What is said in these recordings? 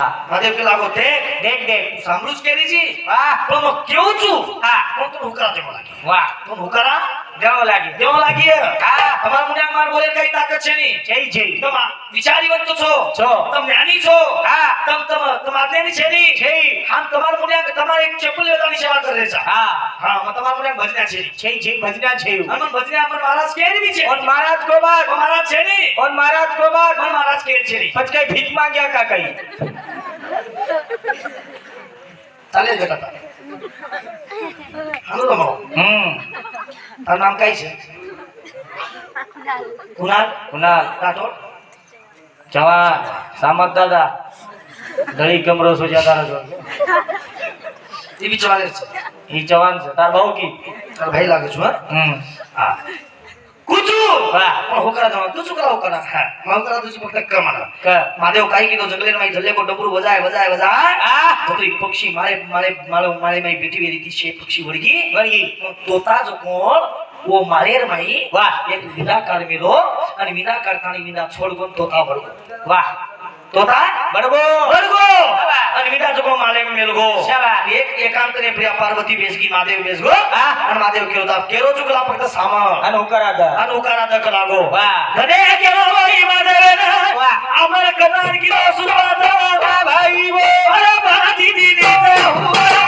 મધે પેલા કો દેખ દેખ દેખ. સાંભળું જ કેરીજી હા તો હું કેવું છું? હા. તો તું હુકરા તે બોલા વાહ. તો હુકરા દેવા લાગી. દેવા લાગી હા. તમારા મુંડા માર બોલે કઈ તાકાત છે નહીં? જય જય. વિચારી વિચારીવંત છો? છો. તમે જ્ઞાની છો? હા. તમ તમ તમારે છે નહીં? જય. આમ તમાર મુંડા તમારે એક ચપ્પલ લેવાની સેવા કરે છે. હા. હા મે તમારા મુંડા ભજના છે. જય જય ભજના છે અને ભજના પર મહારાજ કે ની છે. ઓન મહારાજ કો બાદ. મહારાજ છે નહીં. ઓન મહારાજ કો બાદ. પણ મહારાજ કેર છે નહીં. પછી કઈ ભીખ માંગ્યા કા કઈ? ચાલે જતા હાલો તમારો હમ. તારું નામ કઈ છે? કુનાલ કુનાલ રાઠોડ. જવાન. સામત દાદા. દળી કમરો સુજાતા રજો એ બી જવાન છે. એ જવાન છે. તાર બહુ કી. તાર ભાઈ લાગે છું હા? હા. कुचू होकारा जावा तुझू हो करा होकारा हो हा माऊ हो करा तुझी फक्त क? म्हणा महादेव काय केलो जगले माई झल्ले को डबरू. वजाय वजाय वजाय तो पक्षी मारे मारे माळे मारे माई बेटी वेरी ती शे पक्षी वडगी वडगी तोता जो कोण? वो मारेर माई. वाह एक विदा काढ मिलो आणि विदा काढताना विदा छोडगोन तोता वडगो वाह तोता? बडगो! बडगो! आणि विटाचो गो माले मेलगो. शाबास. एक एकांत ने प्रिया पार्वती बेसगी महादेव बेसगो. आणि महादेव केलो केरो चुकला फक्त सामा आणि उकाराद आणि उकाराद कलागो धने केलो वही महादेव अमर कदार गिरो सुरवात. भाई वो अरे भाती दीदी हुआ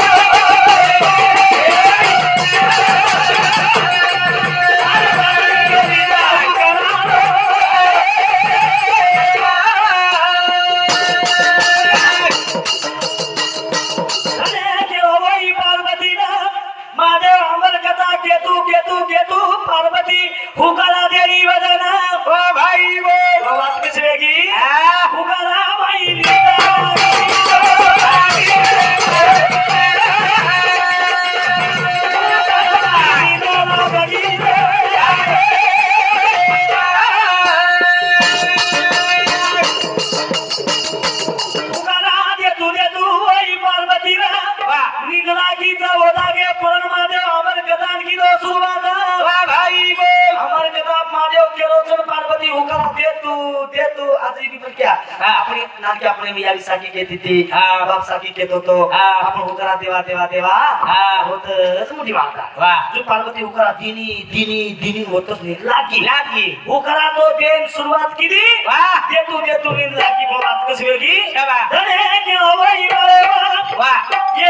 के दीदी होती हा बापसा की घेत होतो. हा आपण उकरा देवा देवा देवा. हा होत मोठी वाटा वा. जो पार्वती उकरा दिनी दिनी दिनी होत नाही लागी. लागी. उकरा तो देन सुरुवात केली. वा. देतो देतो मी लागी बोलात कशी वेगळी. ओई बरे वा.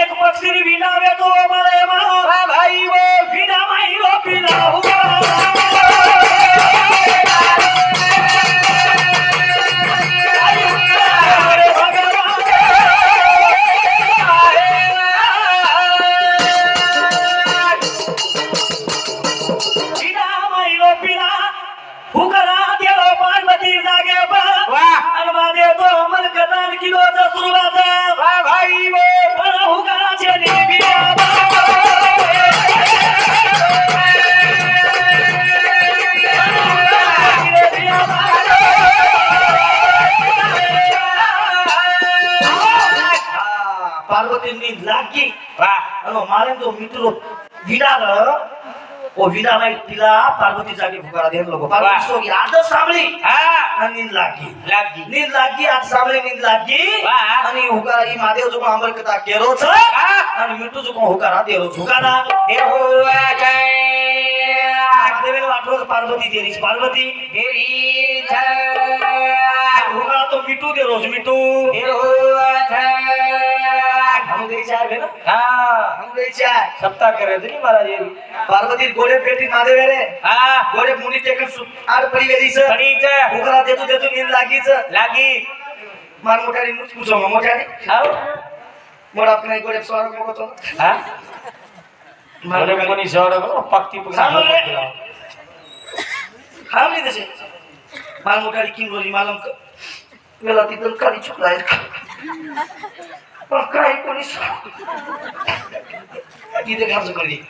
एक पक्षी विना वेतो मरे मा भाई वो. विना माई रो पिना हुआ మారంతో మిత్రులు విడాల ఓ విడాల పిలా పార్వతి जागी फुकारा देन लोक पार्वती सो याद सामली आणि लागी. लागी. नी लागी आज सामली नी लागी. आणि हुकारा ही महादेव जो अमर कथा केरो छ. आणि मिठू जो हुकारा देरो हुकारा. देहो काय देवेन वाटो पार्वती देरी पार्वती देरी छ. हुकारा तो मिठू देरोज मिठू. देरो छ. अंगई चार पार्वती गोळे पेटी मादे वेरे हा. गोळे मुनी टेकत सु- आड पडी वेरीच पडीच. उघडा देतो देतो नीन लागीच. लागी. मार मोठ्याने मुच मुच मोठ्याने. हाव. मोठा आपण गोळे स्वार मोठतो हा? मला कोणी शहर पाकती सांगून रे. पकडा हा नाही तसे. माल मोठ्याने किंग गोली मालम क- मला तिथं काही चुकला आहे अकरा एकोणीस. तिथे खर्च करली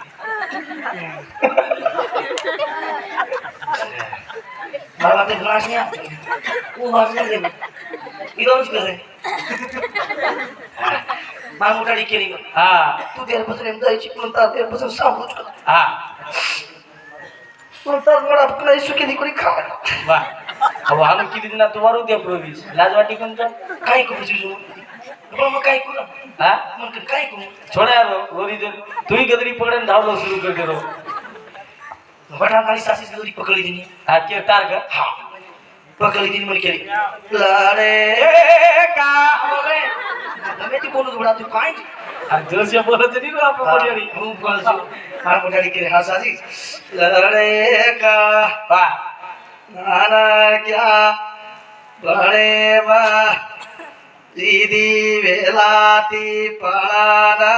मला ते ग्लास नाही उभाच नाही केली हा. तू त्यापासून एमदाई चिपळून तर त्यापासून सांगूच हा. कोणता गोडा आपल्याला सुखी दिकुरी खावा वा. अहो आम्ही किती ना तू द्या प्रवीस लाज वाटी कोणता काय જાય છે પણ તાર તેર પછી સાંભળું છું હા પણ તાર મોડા પકડાઈ સુકી દીકરી ખાવા વાહ હવે હાલો કીધી ના તમારું તે પ્રોવિસ લાજવાટી કોણ તો કાંઈ કહું છું पण मग काय करू हा मग काय करू छोड्या यार ओरिजिन तुम्ही कधी पकडून धावलो सुरू कर करो वटाणाची सासी गौरी पकडली तिने हा के तार का हा पकडली तिने म्हणे केली लढे का गमे ती बोलू थोडा तू काय आणि जोरच्या बोलत नाही ना आपण कोणी હું બોલું છું મારા મોટાડી કે હા સાજી લડે કા वा નાના ક્યા ભણે વા दीदी वेला ती पळाना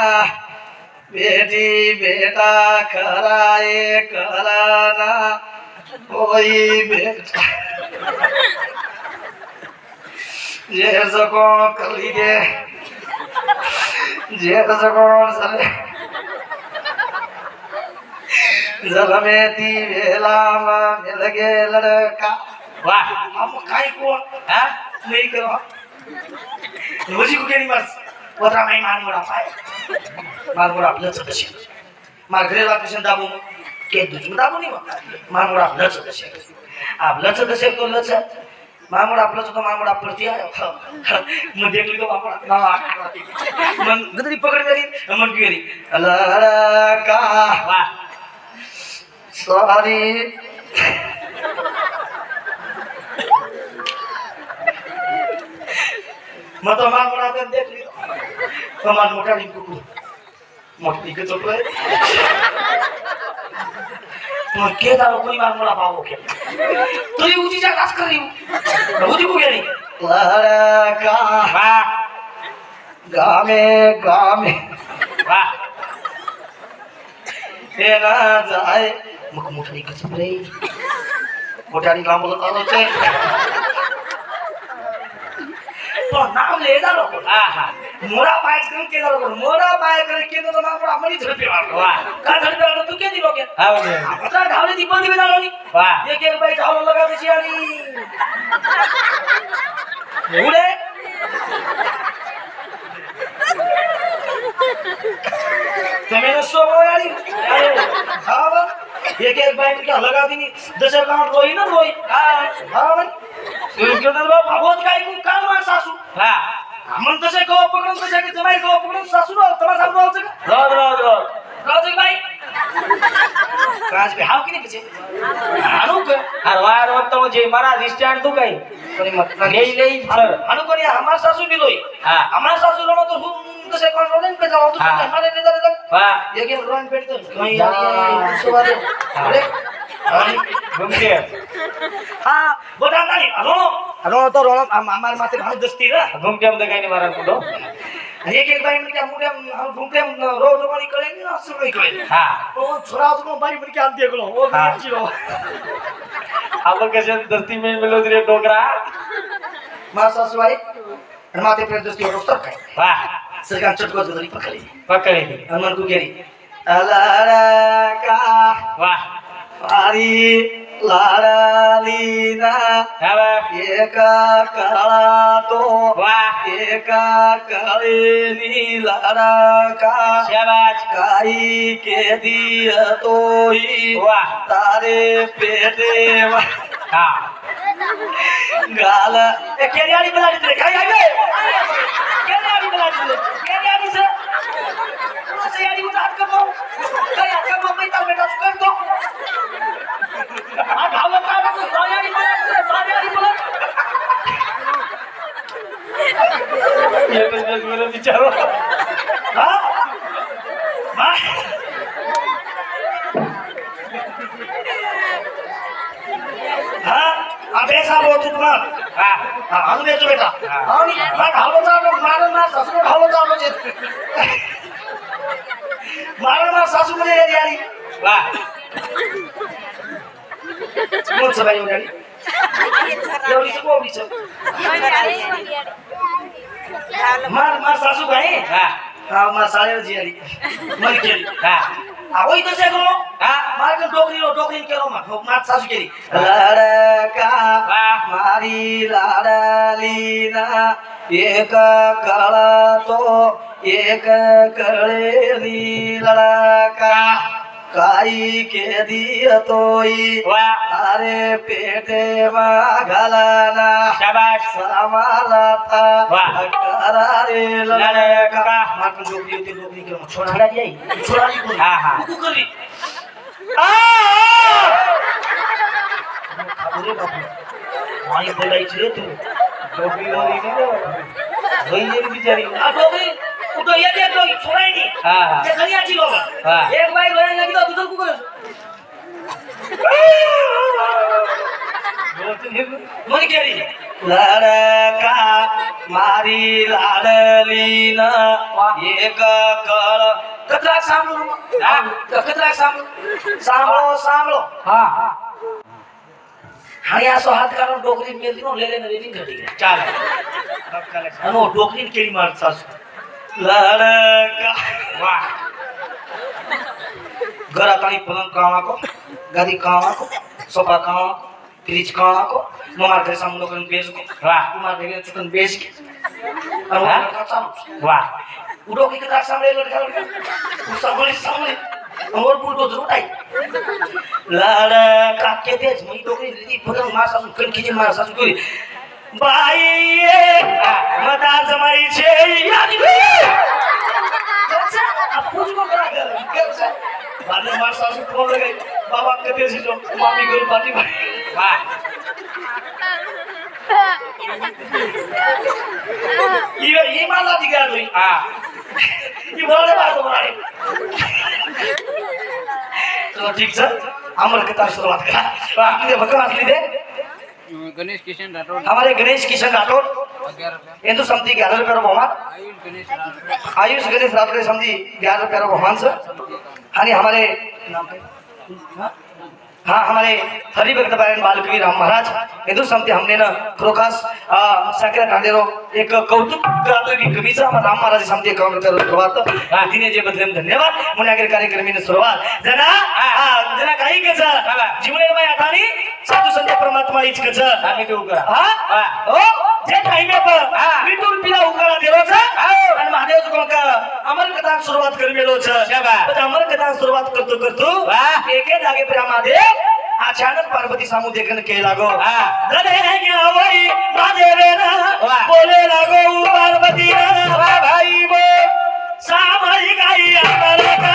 बेटी बेटा खरा ये कराना होई बेटा। जे सको कली दे जे सको सले जलमे ती वेला मिल गे लड़का। वाह। हम काई को हां? नहीं करो। रोजी कुठे बस? पत्रा माई मानवर आपाय मानवर आपलंच कसे मार्गरे रात्रीशन दाबू के दुसरं दाबू नाही मग मानवर आपलंच कसे आपलंच कसे तो लच मामोड आपलाच होता मामोड आपलती मग देखली तो मामोड मग गदरी पकड झाली मग गेली लडका सॉरी মতো মা মোনাদের দেখলি। তোমার মোটা রিঙ্কু মোটা রিঙ্কু তো তোমার কে দাও কই মার মোলা পাবো কে? তুই উজি যা কাজ করি। বুঝি বুঝে নি গামে গামে। বাহ। ফেরা যায়। মুখ মুঠারি কাছে মোটারি গাম বলে। દારો મોરા પાય કરી કે તો નામ પણ મની ઝડપે વાળો વાહ. કા ઝડપે વાળો તું કે દીલો કે આવો ને આ બધા ઢાવલે દીપો દીવે દારો ની વાહ એક એક ભાઈ ઢાવલો લગાવે છે આની એવું રે તમે ને સો બોયાડી હા બા એક એક ભાઈ ને ક્યાં લગાવી ની દસ કાઉન્ટ રોઈ ને રોઈ હા હા બા સુરત કેદર બાપ આવોત કાઈ કુ કામ માં સાસુ હા म्हणून तसे गव्हा पकडून तसे की जमाई गव्हा पकडून? सासू राव तमा सासू रावचं का? राव राव राव रावचं की राज बी की नाही पिचे हाणू का? अरे वायर म्हणतो म्हणजे मला रिस्टँड तू काही कोणी मत नाही नाही हाणू कोणी? हमार सासू बिलोय हमार सासू राव तो हूं तसे कोण रोलेन पे जाऊ? तू हमारे ने जरा जरा. ये गेम रोन पेट तो नाही यार सुवारे अरे. हा. बोटा नाही हॅलो রণ তো রণ আমার মাথায় ভালো দোস্তি না ঘুমটাম দেখাইনি মারার কোনো एक एक बाई म्हणजे मुले घुमटे रोज मणी कळे नि असं काही कळे हा तो छोरा तो बाई म्हणजे आम दे गेलो ओ बाई रो आपण कसे दस्ती में मिलो रे डोकरा मा सासूबाई आणि माते प्रेम दस्ती वर उतर काय वा सरकार चटकोच गदरी पकडली पकडली हनुमान तू गेली अलारा का वाह वारी લાડા લીલા એકા કાળા તો એકા કાળીની લાડા કા કાઈ કેદી હતો તારે પેટે ગાલા કેરિયાળી બનાવી દે ખાઈ આવી કેરિયાળી બનાવી દે કેરિયાળી છે. નો સે યારી ઉતાર કરો કઈ આ કમ મમ્મી તા બેટા કર દો આ ગાવ કા તો સોયાની બલાડી છે સોયાની બલાડી એ તો દસ મેરો બિચારો હા હા હા આ બેસા લો તું ના હા હા આનું બેચો બેટા હા. આની માર ઢાલો ચાલો મારો ના સસરો ઢાલો মারামার শাশুড়ি রে জানি বাহ বলছ ভাই জানি एउटी चाहिँ छ मार मार सासु भाइ। मार सालेर जियारी मैले केरी आवई त मा। मार सासु केरी मारी लाडली ना एक कला तो ಏಕ ಕಳೆದಿ ಲಡಾಕ ಕಾಯಿ ಕೆದಿಯ ತೋಯಿ ಅರೆ ಪೇಟೆ ಬಾಗಲನ ಸಮಾಲತ ಕರಾರಿ ಲಡಾಕ ಮಾತು ಜೋಗಿ ಯುತಿ ಗೋಗಿ ಕೆ ಛೋಡಾ ಜೈ ಛೋಡಾ ಜೈ ಕೊ ಹಾ ಹಾ ಕು ಕರಿ ಆ ಅರೆ ಬಾಬು ಮಾಯಿ ಬೊಲಾಯಿ ಛೆ ತು ಜೋಗಿ ಗೋಗಿ ನೆ ಹೋಯಿ ನೆ ಬಿಚಾರಿ ಆ ಜೋಗಿ તું ટોપી વાળી ને જોઈ લે બિચારી આ ડોકરી હું તો એક એક ડોકરી છોડાઈ નહીં હા હા તે ઘણી આછી બાબા હા. એક ભાઈ લોયા લાગી તો દૂસરો કુકુ કરે મને કેરી લડકા મારી લાડલી ન એક કળ કતરાક સાંભળો હા. કતરાક સાંભળો સાંભળો સાંભળો હા હાણી આસો હાથ કાઢો ડોકરી મેલતી નો લે લે રેડી ઘટી ગયા ચાલે અનો ડોકરી लड़का. वाह घर ताई पलंग कहाँ गाड़ी कहाँ को सोफा कहाँ फ्रिज कहाँ को ममार घर सामने लोगन को वाह ममार घर चुकन बेच के और वाह लड़का चालू. वाह उड़ो की किताब सामने लड़का लड़का. उस सामने सामने और पुल तो जरूर आई लड़का के बेच मैं तो कहीं दीदी मार सासू कल कीजिए मार सासू करी बाई উঠেছিল মামি করে পাটি পাটি ఈ మాలాది కాదు ఈ বড় বাদ ভাই তো ঠিক আছে আমার কথা শুরুआत करा. बाकी गणेश किशन राठौर हमारे गणेश किशन ग्यारह रुपये बहुमान. आयुष गणेश राठौर समती ग्यारह रुपये भगवान सर हाँ हमारे हाँ हमारे हरिभक्त पारायण बालकवीर राम महाराज ಇದು ಸಂತೆ हमने ना खरोखास ಸಕ್ರೆ ಕಾಂದೇರೋ एक कौतुक करतो की कमीचा राम महाराज समजे काम करत सुरुवात गांधीने जे बदलेम धन्यवाद म्हणून अगेर कार्यक्रमीने सुरुवात जना जना काही कच जीवने माय आठानी साधू संत परमात्मा इच कच आम्ही देऊ करा हा? ओ जे टाइमे पर मी तुर पिला उकारा छ। आणि महादेव जो कोण का अमर कथा सुरुवात करवेलो छ। करमेलोच अमर कथा सुरुवात करतो करतो एके जागे प्रेमादेव अचानक पार्वती सामुदेकन केला गो धने घ्यावरी महादेवेन बोले लागो पार्वती भाई बो. सामाई काही आपल्याला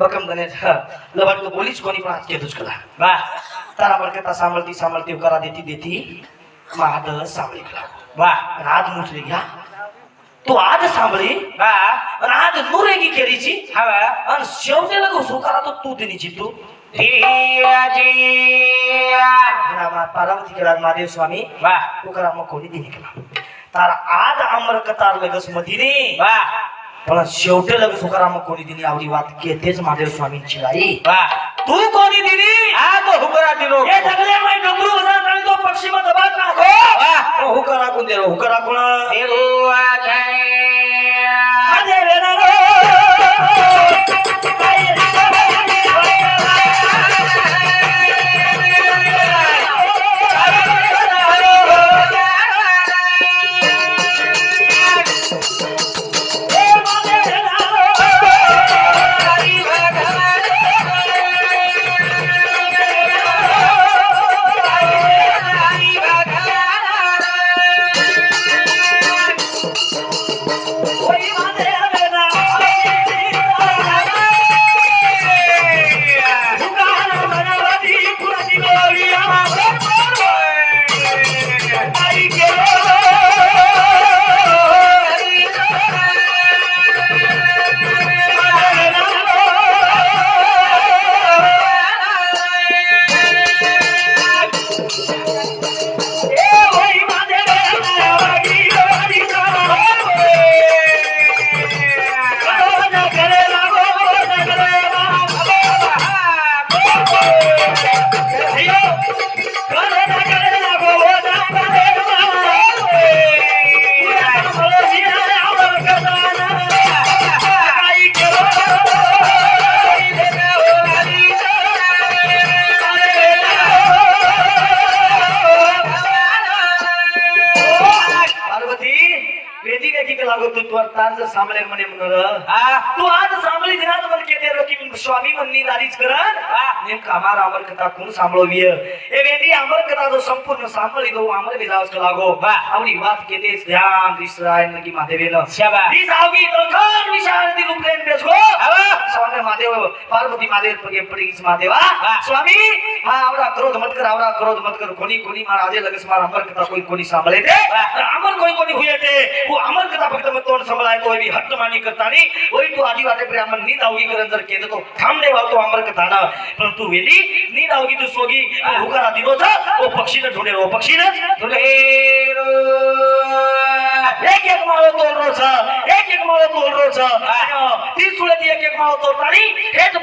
વાહ હા હું ભરો મને કે તું કરી સ્વામી બકમ તને લબાડ તો બોલી જ કોની પણ હાથ કે જ કલા વાહ તારા પર કહેતા સાંભળતી સાંભળતી કરા દેતી દેતી માદ સાંભળી ગલા વાહ અને આજ મૂછ લઈ ગયા તું આજ સાંભળી વાહ અને આજ નુરેગી કેરી છી હવે અને શેવટે લગો શું કરા તો તું તેની જીતું હિયાજી જનાબ પાર્વતી કેલા મહાદેવ સ્વામી વાહ ટોકરામાં ખોલી દી નીકળા તારા આજ અમર કતાર લગસ મધીની વાહ પણ શેવટે લગ સુકરામાં કોની દીની આવડી વાત કેતે જ મહાદેવ સ્વામી છીવાઈ વાહ તું કોની દીની આ તો હુકરાટી નો એ જગલે માં ડમરું બધા તાળી તો પક્ષીમાં દબાટ નાખો વાહ તો હુકરા सांभळे म्हणे म्हणून. हा? तू आज सांभळी दिनात मला केते रो की स्वामी म्हणनी नारीच करन. नेमकं अमार अमर कथा कोण सांभळवी ए वेंदी अमर कथा जो संपूर्ण सांभळी दो अमर विलास लागो? वा. आवडी वात केते ध्यान दिसराय नकी महादेवेन शाबा. दी जावगी दोखन विशारती लुपलेन बेस गो स्वामी महादेव पार्वती महादेव पगे पडीच महादेवा वा. स्वामी हा आवडा क्रोध मत कर आवडा क्रोध मत कर कोणी कोणी मार आजे लगेच मार अमर कोणी सांभळे ते? वा. अमर कोणी हुये ते? वो अमर कथा फक्त मग तोंड सांभाळाय तो बी हट्ट मानी करतानी. ओय तू आधी वाटे नीत आवगी करन जर केलं तो थांबणे वावतो अमर कथा ना पण तू वेली नीत आवगी तू सोगी. हुकारा दिलो जा ओ पक्षीने ढोडे रो पक्षीने ढोडे एक एक माळो तोल रोज एक एक माळो तोल ती सुळती एक एक माळो तोडतानी Amorim, credo.